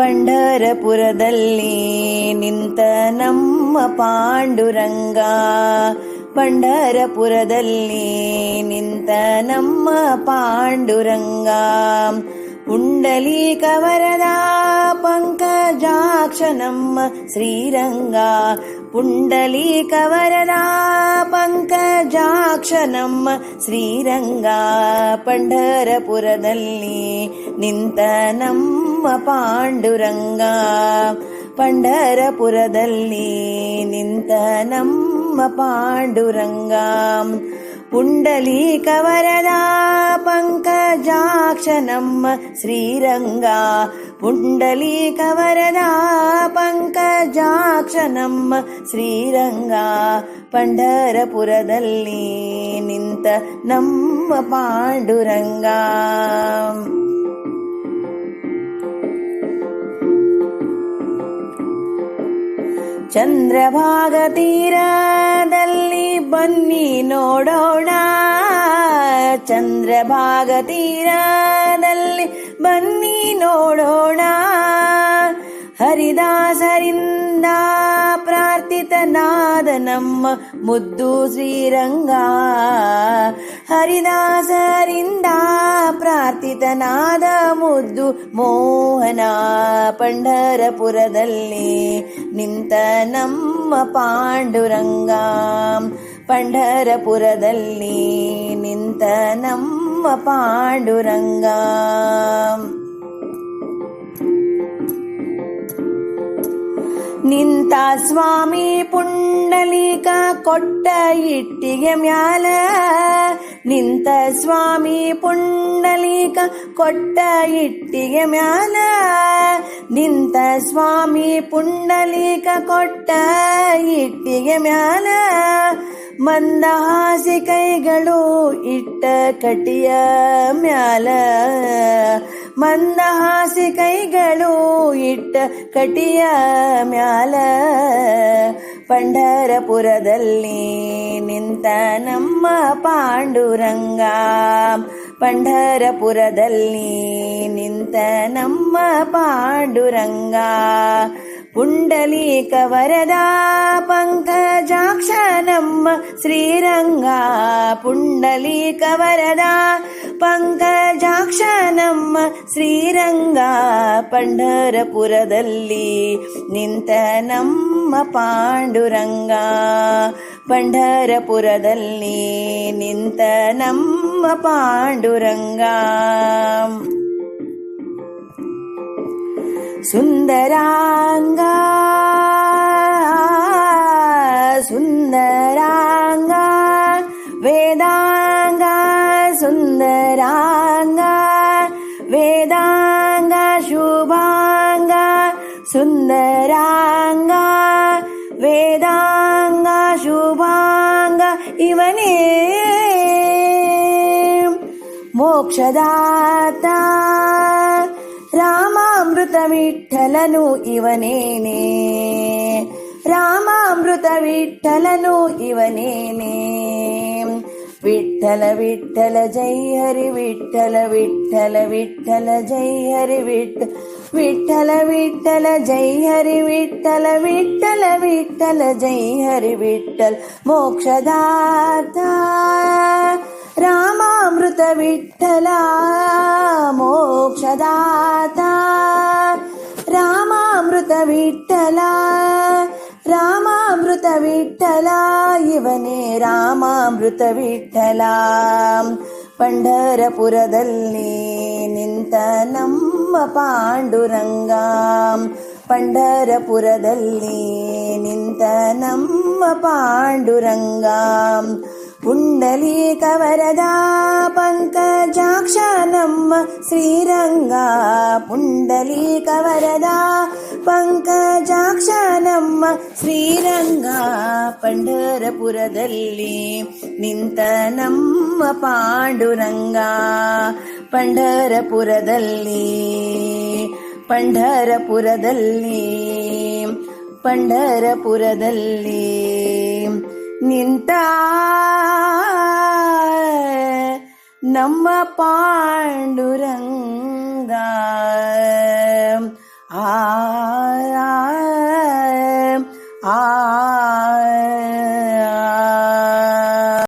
ಪಂಢರಪುರದಲ್ಲಿ ನಿಂತ ನಮ್ಮ ಪಾಂಡುರಂಗ. ಪಂಡರಪುರದಲ್ಲಿ ನಿಂತ ನಮ್ಮ ಪಾಂಡುರಂಗ. ಪುಂಡಲೀಕ ವರದ ಪಂಕಜಾಕ್ಷ ನಮ್ಮ ಶ್ರೀರಂಗ ಪುಂಡಲೀಕ ವರದ ಪಂಕಜಾಕ್ಷ ನಮ್ಮ ಶ್ರೀರಂಗ ಪಂಢರಪುರದಲ್ಲಿ ನಿಂತ ನಮ್ಮ ಪಾಂಡುರಂಗ ಪಂಢರಪುರದಲ್ಲಿ ನಿಂತ ನಮ್ಮ ಪಾಂಡುರಂಗ ಪುಂಡಲೀಕ ವರದ ಪಂಕಜಾಕ್ಷ ನಮ್ಮ ಶ್ರೀರಂಗ. ಪುಂಡಲೀಕವರದ ಪಂಕಜಾಕ್ಷ ನಮ್ಮ ಶ್ರೀರಂಗ. ಪಂಡರಪುರದಲ್ಲಿ ನಿಂತ ನಮ್ಮ ಪಾಂಡುರಂಗ. ಚಂದ್ರಭಾಗ ತೀರದಲ್ಲಿ ಬನ್ನಿ ನೋಡೋಣ. ಚಂದ್ರಭಾಗ ತೀರದಲ್ಲಿ ಬನ್ನಿ ನೋಡೋಣ. ಹರಿದಾಸರಿಂದ ಪ್ರಾರ್ಥಿತನಾದ ನಮ್ಮ ಮುದ್ದು ಶ್ರೀರಂಗ. ಹರಿದಾಸರಿಂದ ಪ್ರಾರ್ಥಿತನಾದ ಮುದ್ದು ಮೋಹನ ಪಂಡರಪುರದಲ್ಲಿ ನಿಂತ ನಮ್ಮ ಪಾಂಡುರಂಗ. ಪಂಢರಪುರದಲ್ಲಿ ನಿಂತ ನಮ್ಮ ಪಾಂಡುರಂಗ. ನಿಂತ ಸ್ವಾಮಿ ಪುಂಡಲೀಕ ಕೊಟ್ಟ ಇಟ್ಟಿಗೆ ಮ್ಯಾಲ. ನಿಂತ ಸ್ವಾಮಿ ಪುಂಡಲೀಕ ಕೊಟ್ಟ ಇಟ್ಟಿಗೆ ಮ್ಯಾಲ. ನಿಂತ ಸ್ವಾಮಿ ಪುಂಡಲೀಕ ಕೊಟ್ಟ ಇಟ್ಟಿಗೆ ಮ್ಯಾಲ. ಮಂದಹಾಸಿ ಕೈಗಳು ಇಟ್ಟ ಕಟಿಯ ಮ್ಯಾಲ. ಮಂದಹಾಸಿ ಕೈಗಳು ಇಟ್ಟ ಕಟಿಯ ಮ್ಯಾಲ. ಪಂಢರಪುರದಲ್ಲಿ ನಿಂತ ನಮ್ಮ ಪಾಂಡುರಂಗ. ಪಂಢರಪುರದಲ್ಲಿ ನಿಂತ ನಮ್ಮ ಪಾಂಡುರಂಗ. ಪುಂಡಲೀಕ ನಮ್ಮ ಶ್ರೀರಂಗ ಪುಂಡಲೀಕ ವರದ ಪಂಕಜಾಕ್ಷ ನಮ್ಮ ಶ್ರೀರಂಗ ಪಂಡರಪುರದಲ್ಲಿ ನಿಂತ ನಮ್ಮ ಪಾಂಡುರಂಗ ಪಂಢರಪುರದಲ್ಲಿ ನಿಂತ ನಮ್ಮ ಪಾಂಡುರಂಗ. சுந்தராங்கா சுந்தராங்கா வேதாங்கா சுந்தராங்கா வேதாங்கா சுபாங்கா சுந்தராங்கா வேதாங்கா சுபாங்கா இவனே. மோக்ஷதாத்தா విఠలను ఇవనేనే. రామామృత విఠలను ఇవనేనే. విఠల విఠల జై హరి విఠల విఠల విఠల జై హరి విఠ విఠల విఠల జై హరి విఠల విఠల విఠల జై హరి విఠల్ మోక్షదాత. ಮೋಕ್ಷದಾತ ರಾಮಾಮೃತ ವಿಠಲ ಮೋಕ್ಷದಾತ ರಾಮಾಮೃತ ವಿಠಲ ರಾಮಾಮೃತ ವಿಠಲ ಇವನೇ ರಾಮಾಮೃತ ವಿಠಲ ಪಂಢರಪುರದಲ್ಲಿ ನಿಂತ ನಮ್ಮ ನಮ್ಮ ಪಾಂಡುರಂಗ ಪಂಡರಪುರದಲ್ಲಿ ನಿಂತ ನಮ್ಮ ಪಾಂಡುರಂಗ ಪುಂಡಲಿ ಕವರದ ಪಂಕಜಾಕ್ಷ ನಮ್ಮ ಶ್ರೀರಂಗ ಪುಂಡಲಿ ಕವರದ ಪಂಕಜಾಕ್ಷ ನಮ್ಮ ಶ್ರೀರಂಗ ಪಂಡರಪುರದಲ್ಲಿ ನಿಂತ ನಮ್ಮ ಪಾಂಡುರಂಗ ಪಂಡರಪುರದಲ್ಲಿ ಪಂಡರಪುರದಲ್ಲಿ ಪಂಡರಪುರದಲ್ಲಿ ನಿಂತ ನಮ್ಮ ಪಾಂಡುರಂಗ